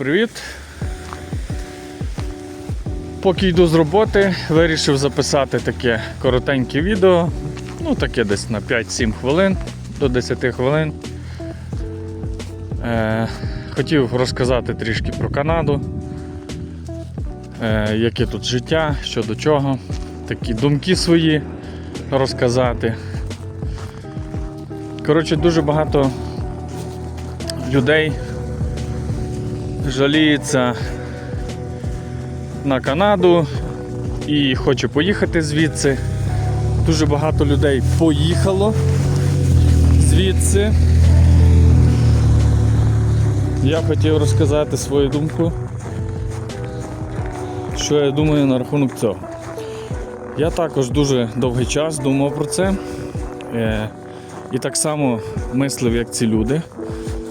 Привіт. Поки йду з роботи, вирішив записати таке коротеньке відео. Ну, таке десь на 5-7 хвилин до 10 хвилин. Е, хотів розказати трішки про Канаду, е, яке тут життя, що до чого, такі думки свої розказати. Коротше, дуже багато людей жаліється на Канаду і хоче поїхати звідси. Дуже багато людей поїхало звідси. Я хотів розказати свою думку, що я думаю на рахунок цього. Я також дуже довгий час думав про це. Е, І так само мислив, як ці люди.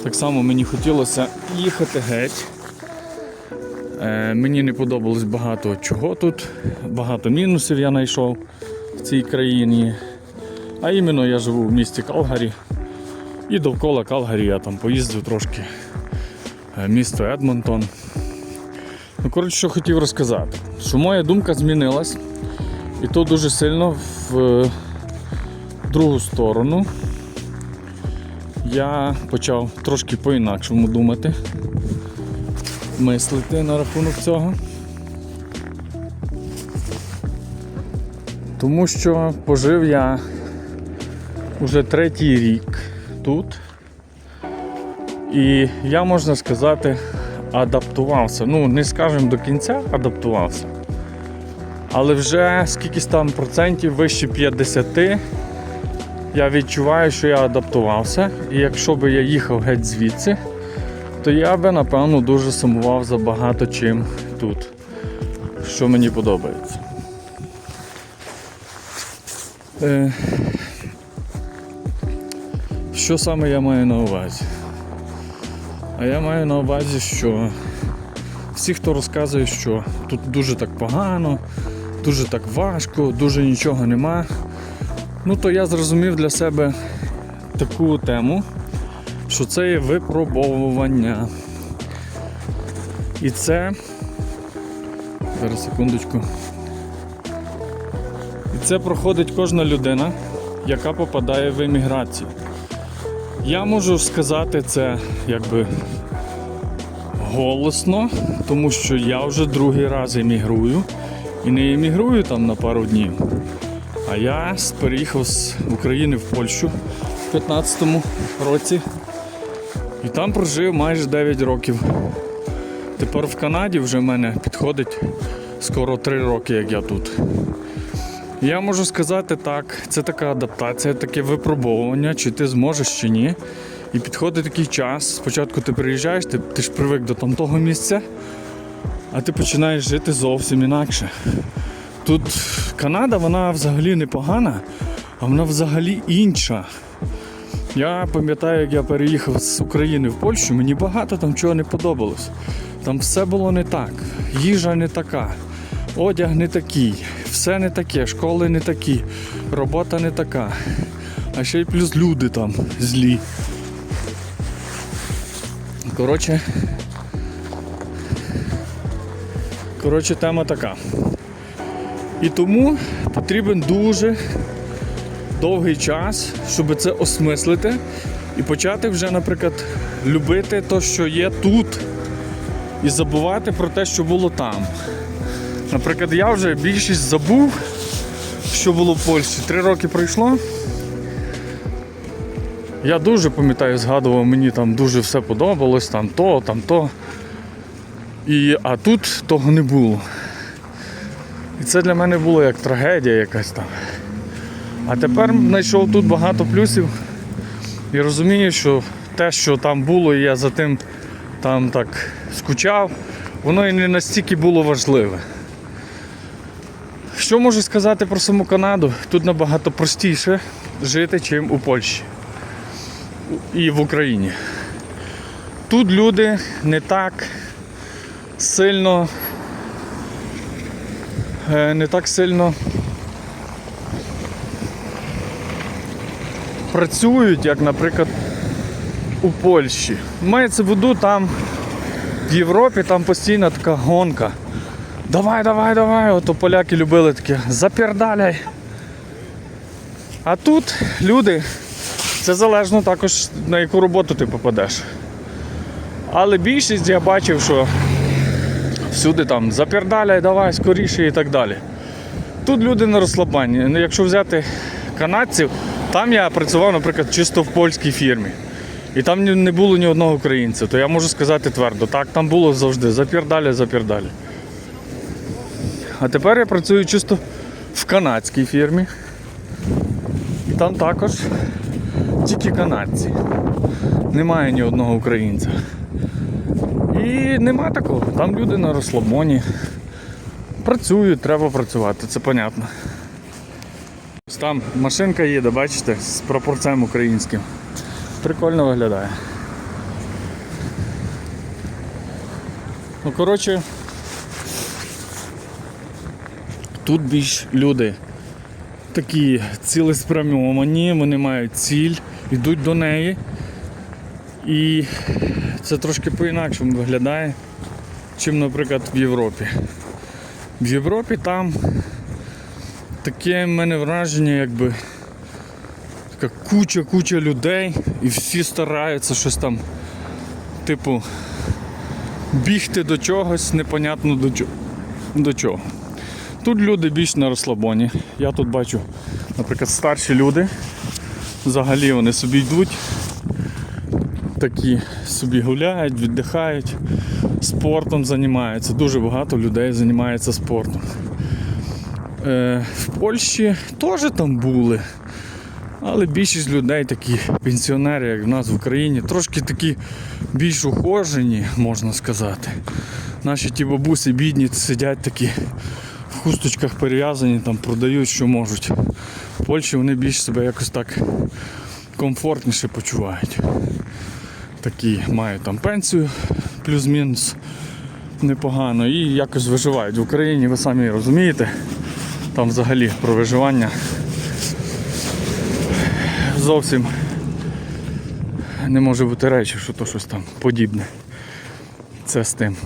Так само мені хотілося їхати геть. Е, мені не подобалось багато чого тут, багато мінусів я знайшов в цій країні. А іменно я живу в місті Калгарі. І довкола Калгарі я там поїздив трошки. Е, Місто Едмонтон. Ну, коротше, що хотів розказати, що моя думка змінилась, і то дуже сильно в е, другу сторону я почав трошки по-інакшому думати, мислити на рахунок цього. Тому що пожив я вже третій рік тут. І я, можна сказати, адаптувався. Ну, не скажемо до кінця адаптувався. Але вже скількись там процентів вище 50 я відчуваю, що я адаптувався, і якщо би я їхав геть звідси, то я би напевно дуже сумував за багато чим тут, що мені подобається. Е, що саме я маю на увазі? А я маю на увазі, що всі, хто розказує, що тут дуже так погано, дуже так важко, дуже нічого нема. Ну то я зрозумів для себе таку тему, що це є випробовування. І це. Зараз секундочку. І це проходить кожна людина, яка попадає в еміграцію. Я можу сказати це якби голосно, тому що я вже другий раз емігрую і не емігрую там на пару днів. А я переїхав з України в Польщу в 15-му році і там прожив майже 9 років. Тепер в Канаді вже в мене підходить скоро 3 роки, як я тут. Я можу сказати так, це така адаптація, таке випробовування, чи ти зможеш чи ні. І підходить такий час. Спочатку ти приїжджаєш, ти, ти ж привик до тамтого місця, а ти починаєш жити зовсім інакше. Тут Канада, вона взагалі непогана, а вона взагалі інша. Я пам'ятаю, як я переїхав з України в Польщу, мені багато там чого не подобалось. Там все було не так, їжа не така, одяг не такий, все не таке, школи не такі, робота не така. А ще й плюс люди там злі. Коротше. Коротше, тема така. І тому потрібен дуже довгий час, щоб це осмислити і почати вже, наприклад, любити те, що є тут, і забувати про те, що було там. Наприклад, я вже більшість забув, що було в Польщі. Три роки пройшло. Я дуже пам'ятаю, згадував, мені там дуже все подобалось, там то, там то. І, а тут того не було. І це для мене було як трагедія якась там. А тепер знайшов тут багато плюсів і розумію, що те, що там було, і я за тим там так скучав, воно і не настільки було важливе. Що можу сказати про саму Канаду? Тут набагато простіше жити, чим у Польщі і в Україні. Тут люди не так сильно не так сильно працюють, як, наприклад, у Польщі. Мається в виду там В Європі там постійно така гонка. Давай, давай, давай. Ото поляки любили таке, запірдаляй. А тут люди, це залежно також на яку роботу ти попадеш. Але більшість я бачив, що всюди там запірдаляй, давай скоріше і так далі. Тут люди на розслабанні. Ну, Якщо взяти канадців, там я працював, наприклад, чисто в польській фірмі. І там не було ні одного українця, то я можу сказати твердо, так, там було завжди запірдалі, запірдалі. А тепер я працюю чисто в канадській фірмі. І там також тільки канадці. Немає ні одного українця. І нема такого. Там люди на розслабоні. Працюють, треба працювати, це понятно. Ось Там машинка їде, бачите, з пропорцем українським. Прикольно виглядає. Ну, коротше, тут більш люди такі цілеспрямовані, вони мають ціль, йдуть до неї. І це трошки по-інакшому виглядає, чим, наприклад, в Європі. В Європі там таке в мене враження, якби така куча-куча людей, і всі стараються щось там, типу, бігти до чогось, непонятно до чого. До чого. Тут люди більш на розслабоні. Я тут бачу, наприклад, старші люди. Взагалі вони собі йдуть, такі собі гуляють, віддихають, спортом займаються. Дуже багато людей займається спортом. Е, в Польщі теж там були. Але більшість людей такі пенсіонери, як в нас в Україні, трошки такі більш ухожені, можна сказати. Наші ті бабусі бідні сидять такі в хусточках перев'язані, там продають, що можуть. В Польщі вони більш себе якось так комфортніше почувають. Такі мають там пенсію, плюс-мінус непогано, і якось виживають. В Україні ви самі розумієте, там взагалі про виживання зовсім не може бути речі, що то щось там подібне. Це з тим.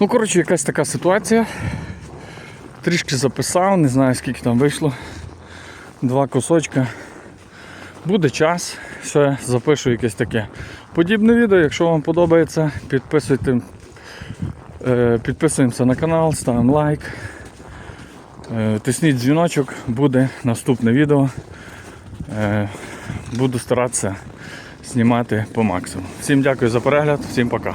Ну, коротше, якась така ситуація. Трішки записав, не знаю скільки там вийшло. Два кусочка. Буде час, ще запишу якесь таке подібне відео. Якщо вам подобається, підписуйте, е, підписуємося на канал, ставимо лайк. Е, Тисніть дзвіночок, буде наступне відео. Е, Буду старатися знімати по максимуму. Всім дякую за перегляд, всім пока.